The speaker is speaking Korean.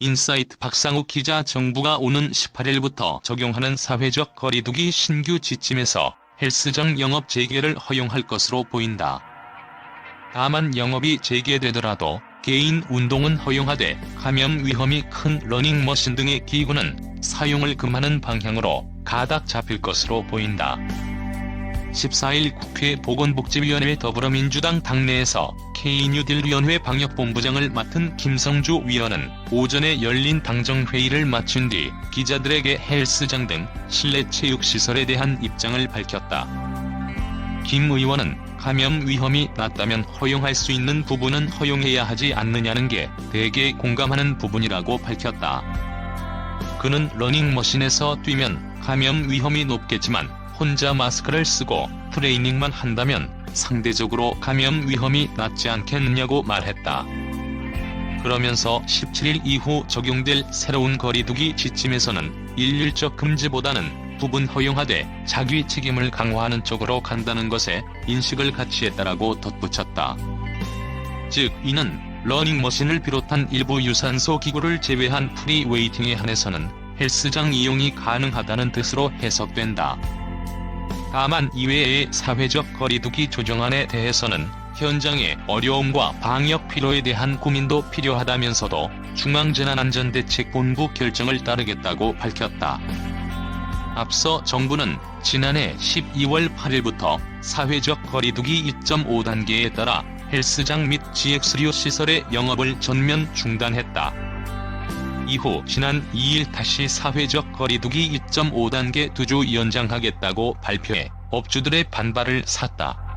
인사이트 박상욱 기자 정부가 오는 18일부터 적용하는 사회적 거리두기 신규 지침에서 헬스장 영업 재개를 허용할 것으로 보인다. 다만 영업이 재개되더라도 개인 운동은 허용하되 감염 위험이 큰 러닝머신 등의 기구는 사용을 금하는 방향으로 가닥 잡힐 것으로 보인다. 14일 국회 보건복지위원회 더불어민주당 당내에서 K뉴딜위원회 방역본부장을 맡은 김성주 위원은 오전에 열린 당정회의를 마친 뒤 기자들에게 헬스장 등 실내 체육시설에 대한 입장을 밝혔다. 김 의원은 감염 위험이 낮다면 허용할 수 있는 부분은 허용해야 하지 않느냐는 게 대개 공감하는 부분이라고 밝혔다. 그는 러닝머신에서 뛰면 감염 위험이 높겠지만 혼자 마스크를 쓰고 트레이닝만 한다면 상대적으로 감염 위험이 낮지 않겠느냐고 말했다. 그러면서 17일 이후 적용될 새로운 거리두기 지침에서는 일률적 금지보다는 부분 허용하되 자기 책임을 강화하는 쪽으로 간다는 것에 인식을 같이 했다라고 덧붙였다. 즉 이는 러닝머신을 비롯한 일부 유산소 기구를 제외한 프리웨이팅에 한해서는 헬스장 이용이 가능하다는 뜻으로 해석된다. 다만 이외의 사회적 거리두기 조정안에 대해서는 현장의 어려움과 방역 필요에 대한 고민도 필요하다면서도 중앙재난안전대책본부 결정을 따르겠다고 밝혔다. 앞서 정부는 지난해 12월 8일부터 사회적 거리두기 2.5단계에 따라 헬스장 및 GX류 시설의 영업을 전면 중단했다. 이후 지난 2일 다시 사회적 거리두기 2.5단계 2주 연장하겠다고 발표해 업주들의 반발을 샀다.